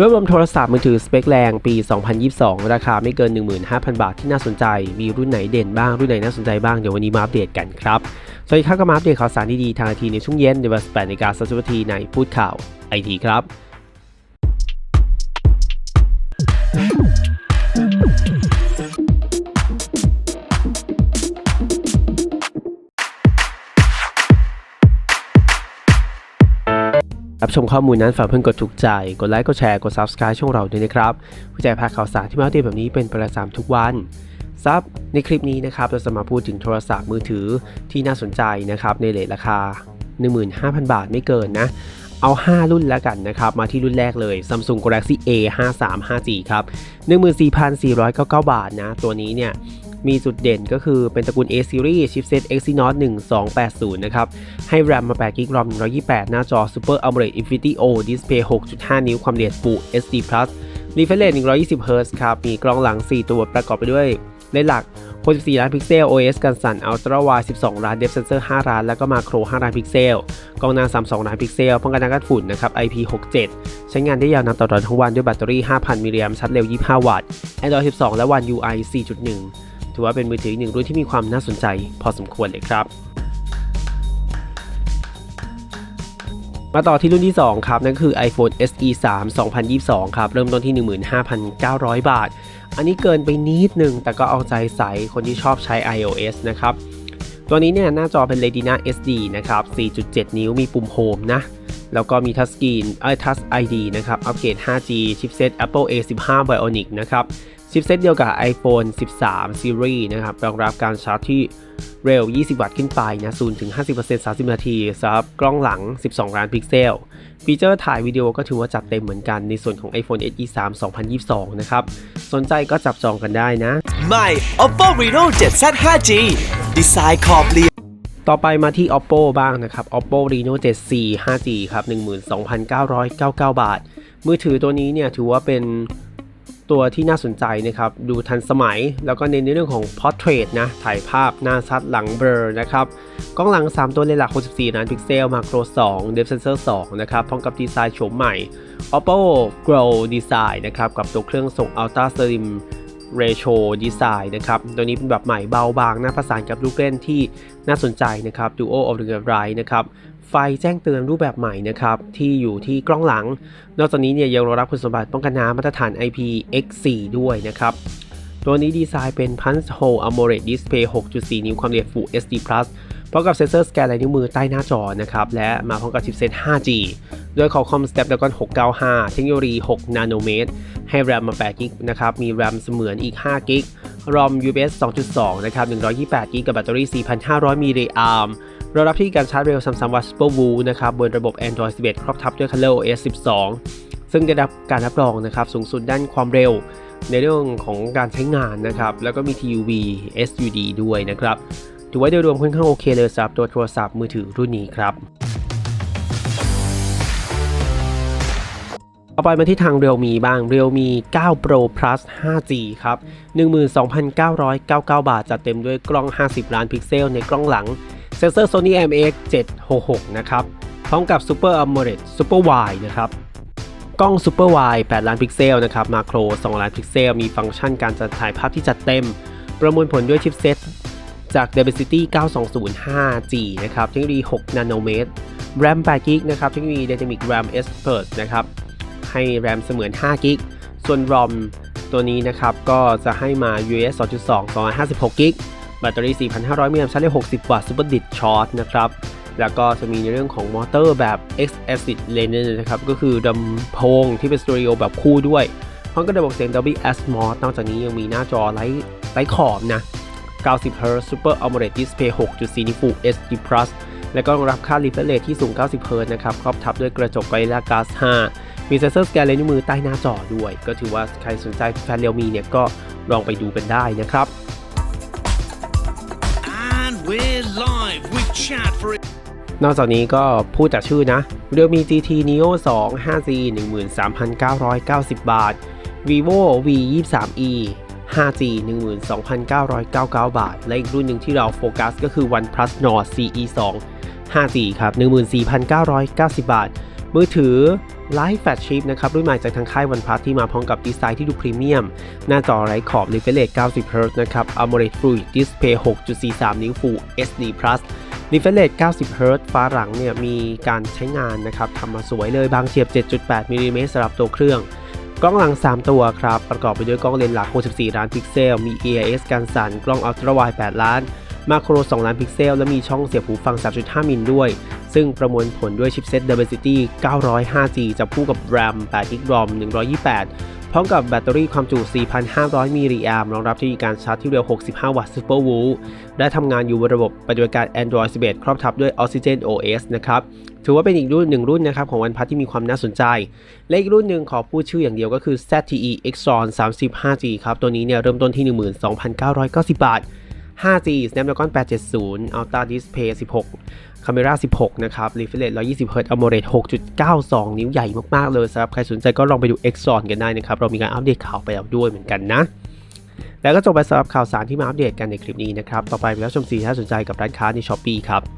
รวบรวมโทรศัพท์มือถือสเปคแรงปี 2022 ราคาไม่เกิน 15,000 บาทที่น่าสนใจ มีรุ่นไหนเด่นบ้าง รุ่นไหนน่าสนใจบ้าง เดี๋ยววันนี้มาอัปเดตกันครับ สวัสดีครับก็มาอัปเดตข่าวสารดีๆทางทีในช่วงเย็นในเวลา18นาฬิกา30นาทีในพูดข่าวไอทีครับ รับชมข้อมูลนั้นฝากเพื่อนกดถูกใจ กดไลค์ กดแชร์ กด Subscribe ช่องเราด้วยนะครับเพื่อจะพาข่าวสารที่มาอัปเดตแบบนี้เป็นประจำทุกวันซับในคลิปนี้นะครับเราจะมาพูดถึงโทรศัพท์มือถือที่น่าสนใจนะครับในเลทราคา 15,000 บาทไม่เกินนะ เอา 5 รุ่นแล้วกันนะครับ มาที่รุ่นแรกเลย Samsung Galaxy A 5 3 5G ครับ 14,499 บาทนะ ตัวนี้เนี่ย มีจุดเด่นก็คือเป็นตระกูล A series chipset Exynos 1280 นะครับ ให้ RAM มา8 g b ROM 128 หน้าจอ Super AMOLED Infinity O Display 6.5 นิ้วความละเอียด Full HD Plus Refresh Rate 120 Hz ครับ มีกล้องหลัง 4 ตัวประกอบไปด้วยเลนส์หลัก 64 ล้านพิกเซล OS กันสั่น Ultra Wide 12 ล้าน Depth Sensor 5 ล้าน แล้วก็ Macro 5ล้านพิกเซล กล้องหน้า 32 ล้านพิกเซล ป้องกันการกัดฝุ่นนะครับ IP67 ใช้งานได้ยาวนานตลอดทั้งวันด้วยแบตเตอรี่ 5,000 มิลลิแอมป์ชาร์จเร็ว 25 วัตต์ Android 12 และ One UI 4.1 ถือว่าเป็นมือถืออีกหนึ่งรุ่นที่มีความน่าสนใจ พอสมควรเลยครับมาต่อที่รุ่นที่ 2 ครับนั่นคือ iPhone SE 3 2022 ครับ เริ่มต้นที่ 15,900 บาท อันนี้เกินไปนิดนึง แต่ก็เอาใจใส่คนที่ชอบใช้ iOS นะครับ ตัวนี้เนี่ยหน้าจอเป็น Retina SD นะครับ 4.7 นิ้วมีปุ่มโฮมนะ แล้วก็มีทัชสกรีนเอ้ยทัช ID นะครับ อัปเกรด 5G ชิปเซ็ต Apple A15 Bionic นะครับ ชิปเซ็ตเดียวกับ iPhone 13 Series นะครับ รองรับการชาร์จที่เร็ว 20 วัตต์ขึ้นไปนะ0ถึง 50% 30 นาทีสำหรับกล้องหลัง 12 ล้านพิกเซล ฟีเจอร์ถ่ายวิดีโอก็ถือว่าจัดเต็มเหมือนกันในส่วนของ iPhone SE 3 2022 นะครับ สนใจก็จับจองกันได้นะ ใหม่ Oppo Reno 7Z 5G ดีไซน์ขอบเหลี่ยมต่อไปมาที่ Oppo บ้างนะครับ Oppo Reno 7C 5G ครับ 12,999 บาท มือถือตัวนี้เนี่ยถือว่าเป็น ตัวที่น่าสนใจนะครับ ดูทันสมัย แล้วก็เน้นในเรื่องของ Portrait นะ ถ่ายภาพหน้าชัดหลังเบลอนะครับ กล้องหลัง 3 ตัวเลนส์หลัก 64 ล้านพิกเซล Macro 2 Depth Sensor 2 นะครับ พร้อมกับดีไซน์โฉมใหม่ Oppo Grow Design นะครับ กับตัวเครื่องส่ง Ultra Slim Ratio Design นะครับ ตัวนี้เป็นแบบใหม่เบาบางน่าประสานกับลูกเล่นที่น่าสนใจนะครับ Duo of the Right นะครับ ไฟแจ้งเตือนรูปแบบใหม่นะครับ ที่อยู่ที่กล้องหลัง นอกจากนี้เนี่ยยังรองรับคุณสมบัติป้องกันน้ำมาตรฐาน IPX4 ด้วยนะครับ ตัวนี้ดีไซน์เป็น Punch Hole AMOLED Display 6.4 นิ้วความละเอียด Full HD Plus พร้อมกับเซ็นเซอร์สแกนลายนิ้วมือใต้หน้าจอนะครับ และมาพร้อมกับชิปเซ็ต 5G โดย Qualcomm Snapdragon 695 เทคโนโลยี 6 นาโนเมตร ให้ RAM มา8 g b นะครับ มี RAM เสมือนอีก5 g b ROM UFS 2.2 นะครับ 128 g b กับแบตเตอรี่ 4,500มิลลิแอมป์ รองรับที่การชาร์จเร็ว Samsung Watch Super Woo นะครับบนระบบ Android 11 ครอบทับด้วย Color OS 12 ซึ่งได้รับการรับรองนะครับสูงสุดด้านความเร็ว ในเรื่องของการใช้งานนะครับ แล้วก็มี TUV SUD ด้วยนะครับถือว่าโดยรวมค่อนข้างโอเคเลยสำหรับตัวโทรศัพท์มือถือรุ่นนี้ครับต่อไปมาที่ทาง Realme บ้าง Realme 9 Pro Plus 5G ครับ 12,999 บาท จัดเต็มด้วยกล้อง 50 ล้านพิกเซลในกล้องหลัง เซนเซอร์ Sony MX766 นะครับ พร้อมกับ Super AMOLED Super Wide นะครับ กล้อง Super Wide 8 ล้านพิกเซลนะครับ มาโคร 2 ล้านพิกเซล มีฟังก์ชันการจัดถ่ายภาพที่จัดเต็ม ประมวลผลด้วยชิปเซตจาก Dimensity 920 5G นะครับ เทคโนโลยี 6 นาโนเมตร RAM 8 g b นะครับ เทคโนโลยี Dynamic RAM Expert นะครับ ให้ RAM เสมือน5 g b ส่วน ROM ตัวนี้นะครับ ก็จะให้มา US 2.2 256 g b แบตเตอรี่ 4,500 มิลลิแอมป์ชาร์จได้ 60 วัตต์ Super Dit Charge นะครับ แล้วก็จะมีในเรื่องของมอเตอร์แบบ X Acid Lane นะครับ ก็คือลำโพงที่เป็นสเตอริโอแบบคู่ด้วยพร้อมกับระบบเสียง Dolby Atmos นอกจากนี้ยังมีหน้าจอไร้ไร้ขอบนะ 90 Hz Super AMOLED Display 6.4 นิ้ว Full HD Plus และก็รองรับค่า refresh rate ที่สูง 90 Hz นะครับ ครอบทับด้วยกระจก Gorilla Glass 5มีเซนเซอร์สแกนลนิ้วมือใต้หน้าจอด้วย ก็ถือว่าใครสนใจแฟนเรียวมีเนี่ยก็ลองไปดูกันได้นะครับ นอกจากนี้ก็พูดจากชื่อนะ Realme GT Neo 2 5G 13,990 บาท Vivo V 23e 5G 12,999 บาท และอีกรุ่นหนึ่งที่เราโฟกัสก็คือ OnePlus Nord CE 2 5G ครับ 14,990 บาท มือถือ Live Flagship นะครับรุ่นใหม่จากทางค่าย OnePlus ที่มาพร้อมกับดีไซน์ที่ดูพรีเมียม หน้าจอไร้ขอบ refresh rate 90 Hz นะครับ AMOLED Fluid Display 6.43 นิ้ว Full HD Plus refresh rate 90 Hz ฟ้าหลังเนี่ยมีการใช้งานนะครับทำมาสวยเลยบางเฉียบ 7.8มิลลิเมตรสำหรับตัวเครื่องกล้องหลัง 3 ตัวครับ ประกอบไปด้วยกล้องเลนส์หลัก 64 ล้านพิกเซล มี AIS การสั่น กล้อง Ultra Wide 8ล้าน มาโคร 2 ล้านพิกเซล และมีช่องเสียบหูฟัง 3.5 มิลด้วย ซึ่งประมวลผลด้วยชิปเซ็ต Dimensity 900 5G จับคู่กับ RAM 8 g b ROM 128 พร้อมกับแบตเตอรี่ความจุ 4,500 มิลลิแอมป์รองรับที่มีการชาร์จที่เร็ว 65 วัตต์ซูเปอร์วูลและทำงานอยู่บนระบบปฏิบัติการ Android 11 ครอบทับด้วย Oxygen OS นะครับ ถือว่าเป็นอีกรุ่นหนึ่งรุ่นนะครับของ OnePlus ที่มีความน่าสนใจ และอีกรุ่นหนึ่งขอพูดชื่ออย่างเดียวก็คือ ZTE Xtron 30 5G ครับ ตัวนี้เนี่ยเริ่มต้นที่ 12,990 บาท 5G Snapdragon 870 Ultra Display 16 Camera 16 นะครับ Refresh 120 Hz AMOLED 6.92 นิ้วใหญ่มาก ๆ เลยสำหรับใครสนใจก็ลองไปดู X-ON กันได้นะครับ เรามีการอัปเดตข่าวไปแล้วด้วยเหมือนกันนะ แล้วก็จบไปสำหรับข่าวสารที่มาอัปเดตกันในคลิปนี้นะครับ ต่อไปไปรับชมสีที่น่าสนใจกับร้านค้าใน Shopee ครับ